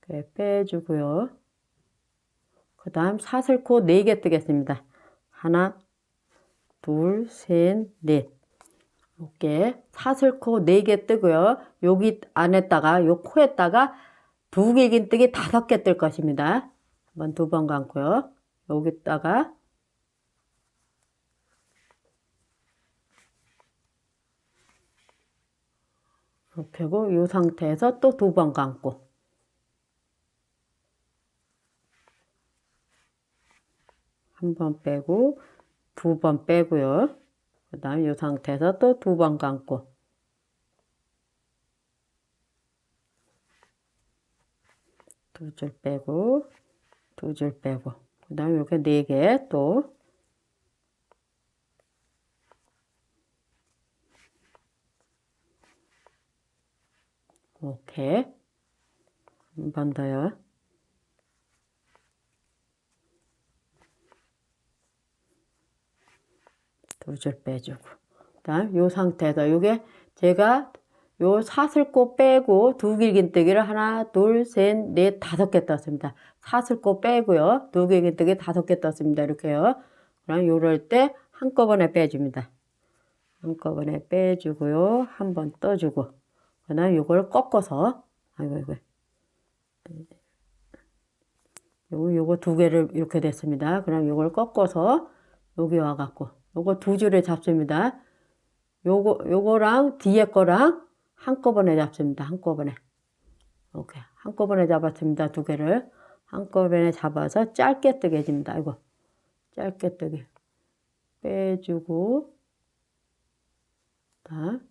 그래, 빼주고요. 그 다음 사슬코 4개 뜨겠습니다. 하나, 둘, 셋, 넷. 이렇게 사슬코 4개 뜨고요. 여기 안에다가, 요 코에다가 두 개 긴 뜨기 다섯 개 뜰 것입니다. 한번 두 번 감고요. 여기다가 이렇게 하고 이 상태에서 또 두 번 감고 한 번 빼고 두 번 빼고요. 그 다음 이 상태에서 또 두 번 감고 두 줄 빼고 두 줄 빼고 그 다음 이렇게 네 개또 이렇게 한번 더요. 두 줄 빼주고 그다음 요 상태에서 요게 제가 요 사슬코 빼고 두 길긴뜨기를 하나 둘셋넷 다섯 개 떴습니다. 사슬코 빼고요. 두 길긴뜨기 다섯 개 떴습니다. 이렇게요. 그럼 요럴 때 한꺼번에 빼줍니다. 한꺼번에 빼주고요. 한 번 떠주고. 그 다음 요걸 꺾어서 아이고 이거 요거 요거 두 개를 이렇게 됐습니다. 그럼 요걸 꺾어서 여기 와 갖고 요거 두 줄에 잡습니다. 요거, 요거랑 뒤에 거랑 한꺼번에 잡습니다. 한꺼번에. 이렇게. 한꺼번에 잡았습니다. 두 개를. 한꺼번에 잡아서 짧게 뜨게 해줍니다. 아이고. 짧게 뜨게. 빼주고, 다음,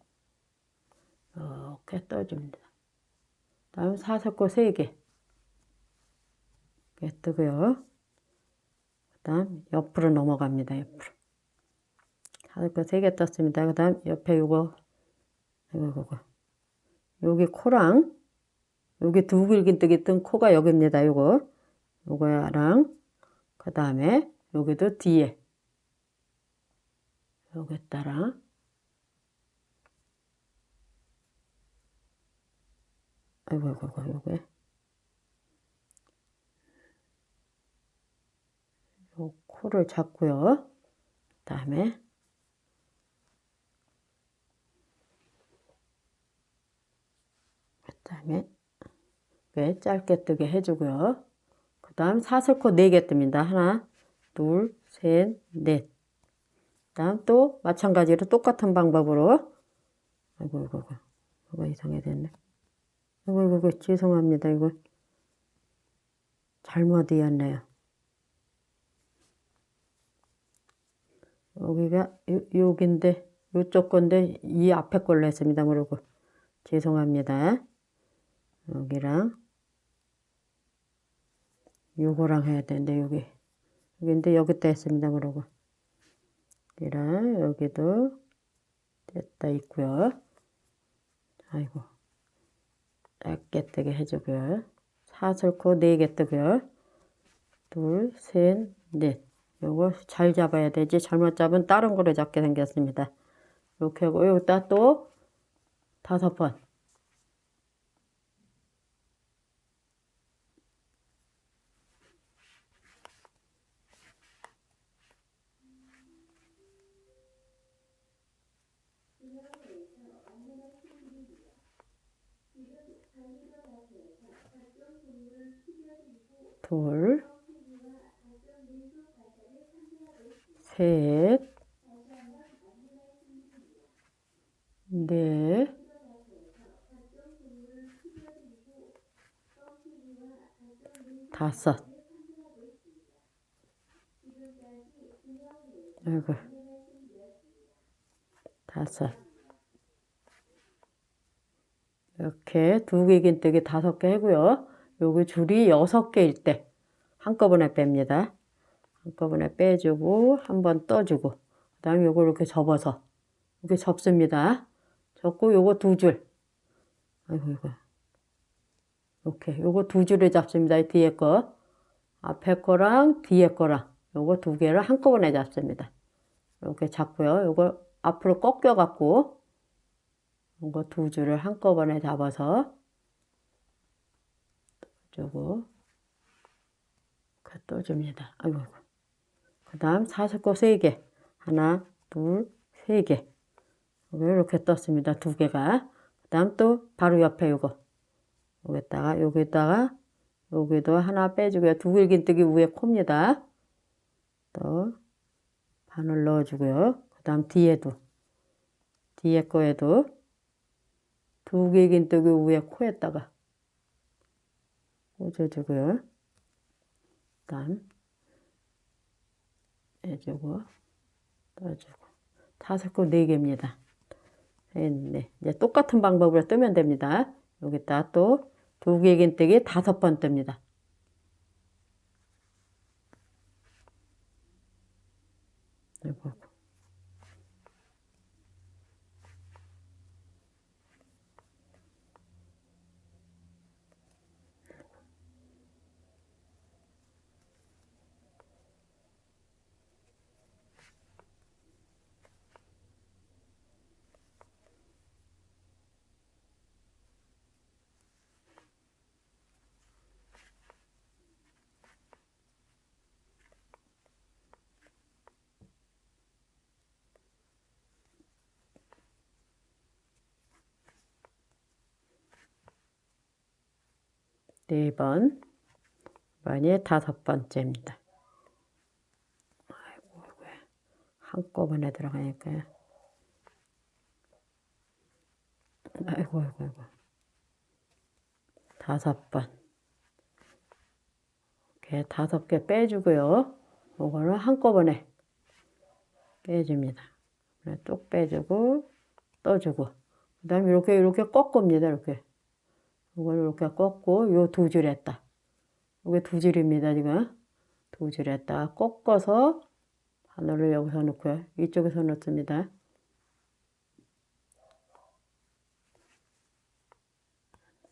이렇게 떠줍니다. 다음 사슬코 세 개. 이렇게 뜨고요. 그 다음 옆으로 넘어갑니다. 옆으로. 하고 세개 떴습니다. 그 다음 옆에 요거, 이거, 이거, 여기 코랑, 여기 두 길긴뜨기 뜬 코가 여기입니다. 요거, 요거랑, 그 다음에 여기도 뒤에, 여기 따라, 아이고, 아이고, 아이고, 요게, 요 코를 잡고요. 그 다음에, 그 다음에 꽤 짧게 뜨게 해주고요. 그 다음 사슬코 4개 뜹니다. 하나, 둘, 셋, 넷. 그 다음 또 마찬가지로 똑같은 방법으로 아이고 이거 이거 이거 이상해 됐네. 이거 이거, 이거 죄송합니다. 이거 잘못 이었네요. 여기가 요, 여기인데 요쪽 건데 이 앞에 걸로 했습니다. 그러고 죄송합니다. 여기랑 요거랑 해야 되는데 여기 여기인데 여기다 했습니다 그러고. 여기랑 여기도 됐다 있고요. 아이고. 짧게 뜨게 해주고요. 사슬코 4개 뜨고요. 둘셋넷. 요거 잘 잡아야 되지. 잘못 잡으면 다른 거로 잡게 생겼습니다. 이렇게 하고 여기다 또 다섯 번 둘, 셋, 넷, 다섯. 아이고. 다섯. 이렇게 두 개 긴 뜨기 다섯 개 하고요. 여기 줄이 여섯 개일 때 한꺼번에 뺍니다. 한꺼번에 빼주고 한 번 떠주고 그 다음에 요거 이렇게 접어서 이렇게 접습니다. 접고 요거 두 줄. 아이고 이거 이렇게 요거 두 줄을 잡습니다. 뒤에 거 앞에 거랑 뒤에 거랑 요거 두 개를 한꺼번에 잡습니다. 이렇게 잡고요. 요거 앞으로 꺾여 갖고 요거 두 줄을 한꺼번에 잡아서 주고 떠줍니다. 아이고, 아이고. 그 다음 사슬코 세 개. 하나, 둘, 세 개. 이렇게 떴습니다. 두 개가. 그 다음 또 바로 옆에 요거. 여기다가, 여기다가, 여기도 하나 빼주고요. 두 길긴뜨기 위에 코입니다. 또 바늘 넣어주고요. 그 다음 뒤에도, 뒤에 거에도 두 길긴뜨기 위에 코에다가 꽂아주고요. 다음 해주고 떠주고 다섯 코 네 개입니다. 네, 이제 똑같은 방법으로 뜨면 됩니다. 여기다 또 두 개 긴 뜨기 다섯 번 뜹니다. 아이고. 네 번, 이번이 다섯 번째입니다. 아이고, 왜 한꺼번에 들어가니까요. 아이고, 아이고, 아이고. 다섯 번. 이렇게 다섯 개 빼주고요. 이거는 한꺼번에 빼줍니다. 뚝 빼주고, 떠주고. 그 다음에 이렇게, 이렇게 꺾습니다. 이렇게. 이걸 이렇게 꺾고 요 두 줄 했다. 이게 두 줄입니다, 지금. 두 줄 했다. 꺾어서 바늘을 여기서 넣고요. 이쪽에서 넣습니다.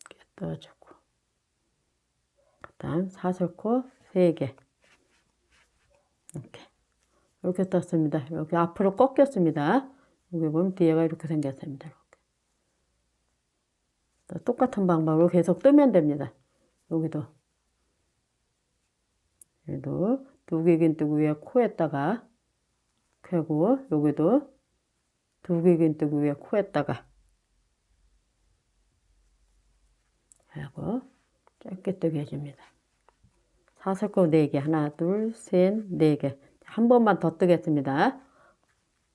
이렇게 떠주고. 그 다음 사슬코 세 개. 이렇게. 이렇게 떴습니다. 이렇게 앞으로 꺾였습니다. 여기 보면 뒤에가 이렇게 생겼습니다. 똑같은 방법으로 계속 뜨면 됩니다. 여기도. 여기도 두개긴 뜨고 위에 코에다가 켜고 여기도 두개긴 뜨고 위에 코에다가 하고 짧게 뜨게 해줍니다. 사슬코 4개 하나 둘셋 4개 한 번만 더 뜨겠습니다.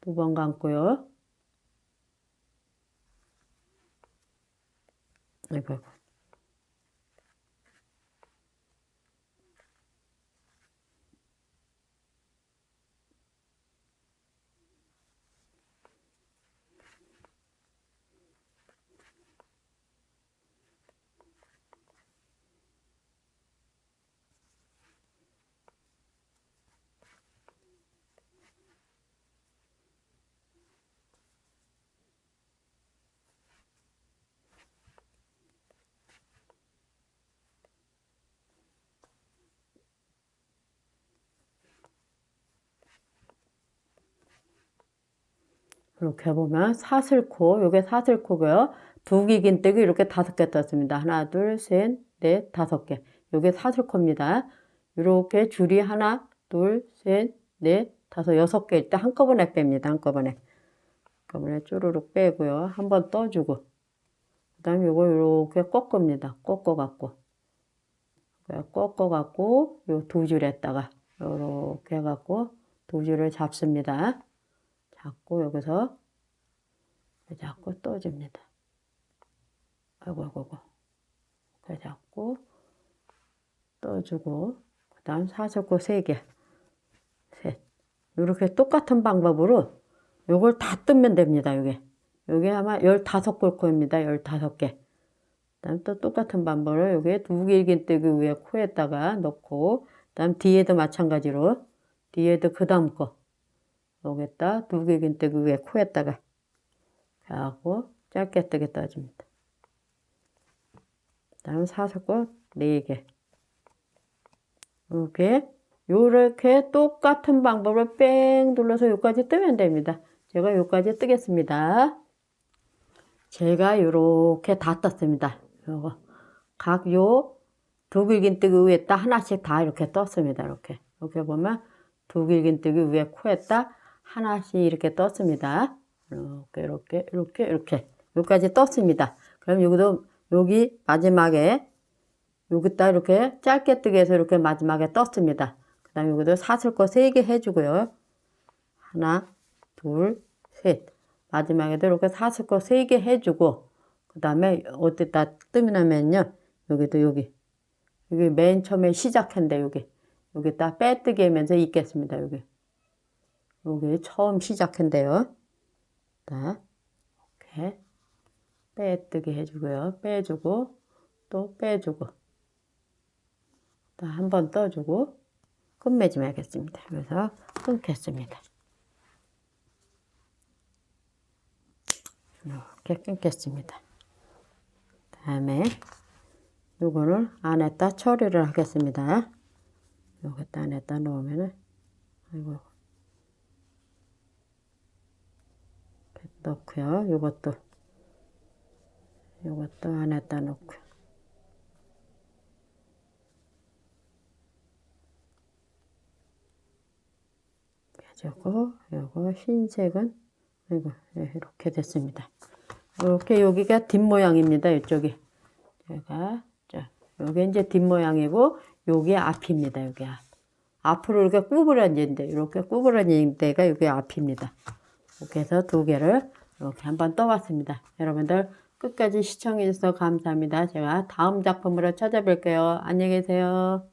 두 번 감고요. 아이 이렇게 보면 사슬코, 요게 사슬코고요. 두 기긴뜨기 이렇게 다섯 개 떴습니다. 하나, 둘, 셋, 넷, 다섯 개. 요게 사슬코입니다. 이렇게 줄이 하나, 둘, 셋, 넷, 다섯, 여섯 개일 때 한꺼번에 뺍니다. 한꺼번에. 한꺼번에 쪼르륵 빼고요. 한 번 떠주고. 그 다음에 요거 이렇게 꺾습니다. 꺾어갖고. 꺾어갖고, 요 두 줄에다가, 요렇게 해갖고, 두 줄을 잡습니다. 잡고 여기서 잡고 떠줍니다. 아이고 아이고 아이고 잡고 떠주고 그 다음 사슬코 3개 셋 이렇게 똑같은 방법으로 요걸 다 뜨면 됩니다. 요게 요게 아마 15골코입니다. 15개 그 다음 또 똑같은 방법으로 요게 두개 긴 뜨기 위에 코에다가 넣고 그 다음 뒤에도 마찬가지로 뒤에도 그 다음 거 여기다 두 개 긴뜨기 위에 코에다가 하고 짧게 뜨게 떠줍니다. 다음 사슬꽃 4개 이렇게 요렇게 똑같은 방법으로 뺑 눌러서 여기까지 뜨면 됩니다. 제가 여기까지 뜨겠습니다. 제가 요렇게 다 떴습니다. 요거 각요 두 길긴뜨기 위에다 하나씩 다 이렇게 떴습니다. 이렇게 이렇게 보면 두 길긴뜨기 위에 코에다 하나씩 이렇게 떴습니다. 이렇게 이렇게 이렇게 이렇게 여기까지 떴습니다. 그럼 여기도 여기 마지막에 여기다 이렇게 짧게 뜨게 해서 이렇게 마지막에 떴습니다. 그 다음에 여기도 사슬 거세개 해주고요. 하나, 둘, 셋. 마지막에도 이렇게 사슬 거세개 해주고, 그 다음에 어디다 뜨면요. 여기도 여기. 여기 맨 처음에 시작한데, 여기. 여기다 빼뜨기 하면서 있겠습니다, 여기. 여기 처음 시작한데요. 자, 이렇게. 빼뜨기 해주고요. 빼주고, 또 빼주고. 한 번 떠주고 끝맺음 하겠습니다. 그래서 끊겠습니다. 이렇게 끊겠습니다. 다음에 요거를 안에다 처리를 하겠습니다. 요것도 안에다 넣으면은 아이고 이렇게 넣고요. 요것도 요것도 안에다 넣고 해주고 요거 흰색은 이거 이렇게 됐습니다. 이렇게 여기가 뒷모양입니다. 이쪽이 제가 자 요게 이제 뒷모양이고 요게 앞입니다. 여기 앞. 앞으로 이렇게 구부러진 데 이렇게 구부러진 데가 여기 앞입니다. 이렇게 해서 두 개를 이렇게 한번 떠봤습니다. 여러분들 끝까지 시청해 주셔서 감사합니다. 제가 다음 작품으로 찾아뵐게요. 안녕히 계세요.